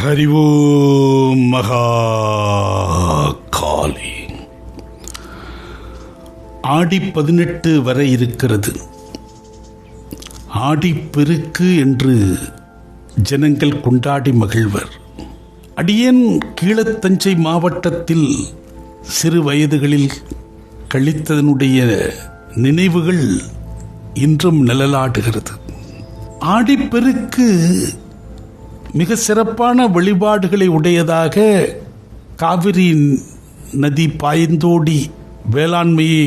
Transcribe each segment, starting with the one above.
ஹரி ஓம் மகா காளி ஆடி பதினெட்டு வரை இருக்கிறது. ஆடி பெருக்கு என்று ஜனங்கள் கொண்டாடி மகிழ்வர். அடியேன் கீழத்தஞ்சை மாவட்டத்தில் சிறு வயதுகளில் கழித்ததனுடைய நினைவுகள் இன்றும் நிழலாடுகிறது. ஆடிப்பெருக்கு மிக சிறப்பான வழிபாடுகளை உடையதாக காவிரி நதி பாய்ந்தோடி வேளாண்மையை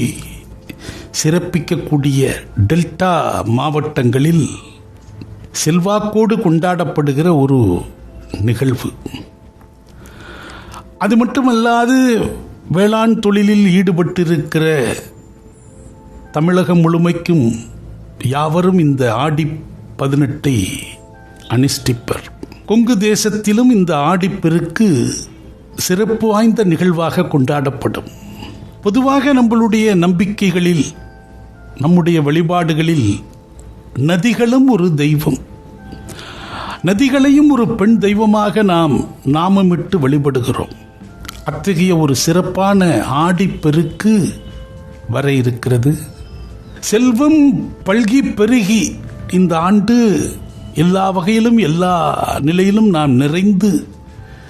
சிறப்பிக்கக்கூடிய டெல்டா மாவட்டங்களில் செல்வாக்கோடு கொண்டாடப்படுகிற ஒரு நிகழ்வு. அது மட்டுமல்லாது வேளாண் தொழிலில் ஈடுபட்டிருக்கிற தமிழகம் முழுமைக்கும் யாவரும் இந்த ஆடி பதினெட்டை அனுஷ்டிப்பர். கொங்கு தேசத்திலும் இந்த ஆடிப்பெருக்கு சிறப்பு வாய்ந்த நிகழ்வாக கொண்டாடப்படும். பொதுவாக நம்மளுடைய நம்பிக்கைகளில் நம்முடைய வழிபாடுகளில் நதிகளும் ஒரு தெய்வம். நதிகளையும் ஒரு பெண் தெய்வமாக நாம் நாமமிட்டு வழிபடுகிறோம். அத்தகைய ஒரு சிறப்பான ஆடிப்பெருக்கு வர இருக்கிறது. செல்வம் பல்கி பெருகி இந்த ஆண்டு எல்லா வகையிலும் எல்லா நிலையிலும் நாம் நிறைந்து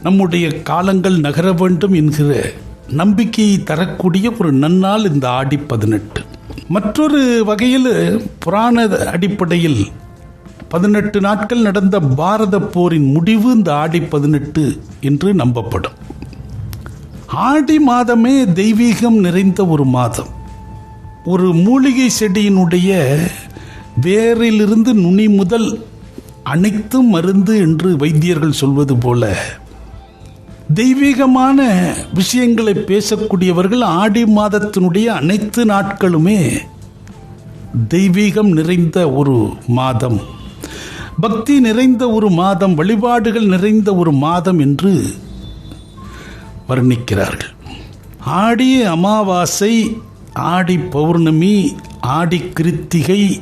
நம்முடைய காலங்கள் நகர வேண்டும் என்கிற நம்பிக்கையை தரக்கூடிய ஒரு நன்னாள் இந்த ஆடி பதினெட்டு. மற்றொரு வகையில் புராண அடிப்படையில் பதினெட்டு நாட்கள் நடந்த பாரத போரின் முடிவு இந்த ஆடி பதினெட்டு என்று நம்பப்படும். ஆடி மாதமே தெய்வீகம் நிறைந்த ஒரு மாதம். ஒரு மூலிகை செடியினுடைய வேரிலிருந்து நுனி முதல் அனைத்தும் மருந்து என்று வைத்தியர்கள் சொல்வது போல தெய்வீகமான விஷயங்களை பேசக்கூடியவர்கள் ஆடி மாதத்தினுடைய அனைத்து நாட்களுமே தெய்வீகம் நிறைந்த ஒரு மாதம். பக்தி நிறைந்த ஒரு மாதம் வழிபாடுகள் நிறைந்த ஒரு மாதம் என்று வர்ணிக்கிறார்கள். ஆடி அமாவாசை ஆடி பௌர்ணமி ஆடி கிருத்திகை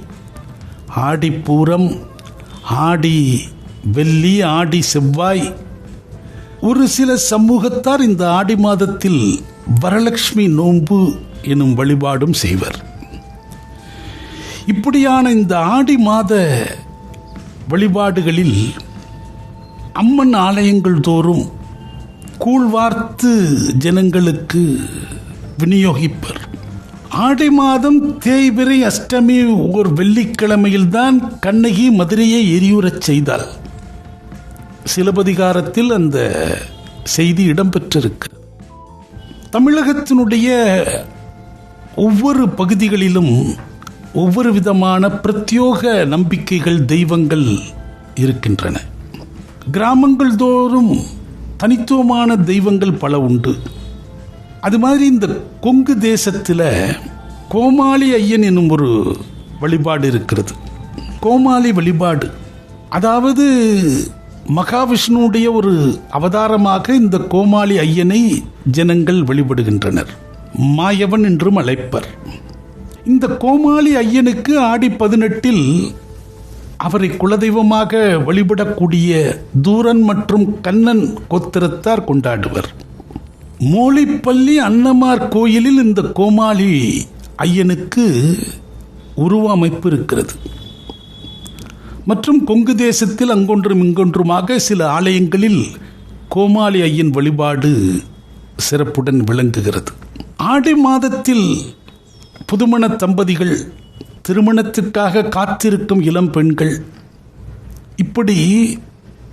ஆடி பூரம் ஆடி வெள்ளி ஆடி செவ்வாய். ஒரு சில சமூகத்தார் இந்த ஆடி மாதத்தில் வரலட்சுமி நோன்பு எனும் வழிபாடும் செய்வர். இப்படியான இந்த ஆடி மாத வழிபாடுகளில் அம்மன் ஆலயங்கள் தோறும் கூழ்வார்த்து ஜனங்களுக்கு விநியோகிப்பர். ஆடி மாதம் தேய்பிரை அஷ்டமி ஒரு வெள்ளிக்கிழமையில்தான் கண்ணகி மதுரையை எரியுறச் செய்தாள். சிலப்பதிகாரத்தில் அந்த செய்தி இடம்பெற்றிருக்கு. தமிழகத்தினுடைய ஒவ்வொரு பகுதிகளிலும் ஒவ்வொரு விதமான பிரத்யோக நம்பிக்கைகள் தெய்வங்கள் இருக்கின்றன. கிராமங்கள் தோறும் தனித்துவமான தெய்வங்கள் பல உண்டு. அது மாதிரி இந்த கொங்கு தேசத்தில் கோமாளி ஐயன் என்னும் ஒரு வழிபாடு இருக்கிறது. கோமாளி வழிபாடு. அதாவது மகாவிஷ்ணுடைய ஒரு அவதாரமாக இந்த கோமாளி ஐயனை ஜனங்கள் வழிபடுகின்றனர். மாயவன் என்றும் அழைப்பர். இந்த கோமாளி ஐயனுக்கு ஆடி பதினெட்டில் அவரை குலதெய்வமாக வழிபடக்கூடிய தூரன் மற்றும் கண்ணன் கோத்திரத்தார் கொண்டாடுவர். மோளிப்பள்ளி அன்னமார் கோயிலில் இந்த கோமாளி ஐயனுக்கு உருவ அமைப்பு இருக்கிறது. மற்றும் கொங்கு தேசத்தில் அங்கொன்றும் இங்கொன்றுமாக சில ஆலயங்களில் கோமாளி ஐயன் வழிபாடு சிறப்புடன் விளங்குகிறது. ஆடி மாதத்தில் புதுமண தம்பதிகள் திருமணத்திற்காக காத்திருக்கும் இளம் பெண்கள். இப்படி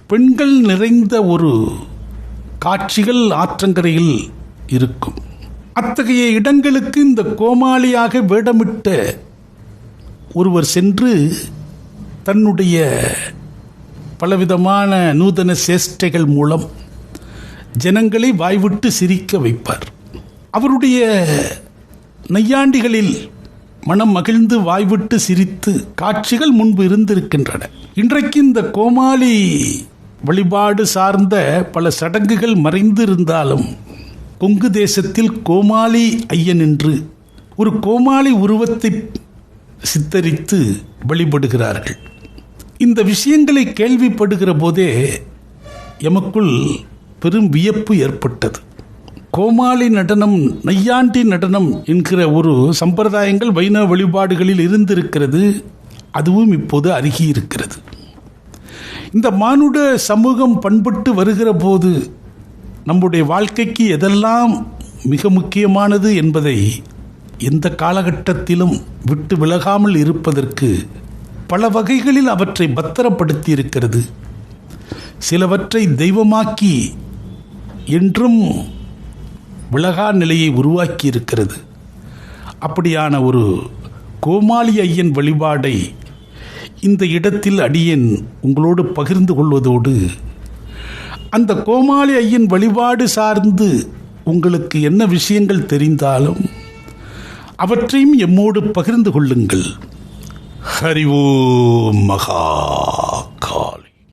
பெண்கள் நிறைந்த ஒரு காட்சிகள் ஆற்றங்கரையில் இருக்கும். அத்தகைய இடங்களுக்கு இந்த கோமாளியாக வேடமிட்ட ஒருவர் சென்று தன்னுடைய பலவிதமான நூதன சேஷ்டைகள் மூலம் ஜனங்களை வாய்விட்டு சிரிக்க வைப்பார். அவருடைய நையாண்டிகளில் மனம் மகிழ்ந்து வாய்விட்டு சிரித்து காட்சிகள் முன்பு இருந்திருக்கின்றன. இன்றைக்கு இந்த கோமாளி வழிபாடு சார்ந்த பல சடங்குகள் மறைந்திருந்தாலும் கொங்கு தேசத்தில் கோமாளி ஐயன் என்று ஒரு கோமாளி உருவத்தை சித்தரித்து வழிபடுகிறார்கள். இந்த விஷயங்களை கேள்விப்படுகிற போதே எமக்குள் பெரும் வியப்பு ஏற்பட்டது. கோமாளி நடனம் நையாண்டி நடனம் என்கிற ஒரு சம்பிரதாயங்கள் வைணவ வழிபாடுகளில் இருந்திருக்கிறது அதுவும் இப்போது அருகி இருக்கிறது இந்த மானுட சமூகம் பண்பட்டு வருகிற போது நம்முடைய வாழ்க்கைக்கு எதெல்லாம் மிக முக்கியமானது என்பதை எந்த காலகட்டத்திலும் விட்டு விலகாமல் இருப்பதற்கு பல வகைகளில் அவற்றை பத்திரப்படுத்தி இருக்கிறது சிலவற்றை தெய்வமாக்கி என்றும் விலகா நிலையை உருவாக்கி இருக்கிறது அப்படியான ஒரு கோமாளி ஐயன் வழிபாடை இந்த இடத்தில் அடியேன் உங்களோடு பகிர்ந்து கொள்வதோடு அந்த கோமாளி ஐயன் வழிபாடு சார்ந்து உங்களுக்கு என்ன விஷயங்கள் தெரிந்தாலும் அவற்றையும் எம்மோடு பகிர்ந்து கொள்ளுங்கள். ஹரி ஓம் மகா.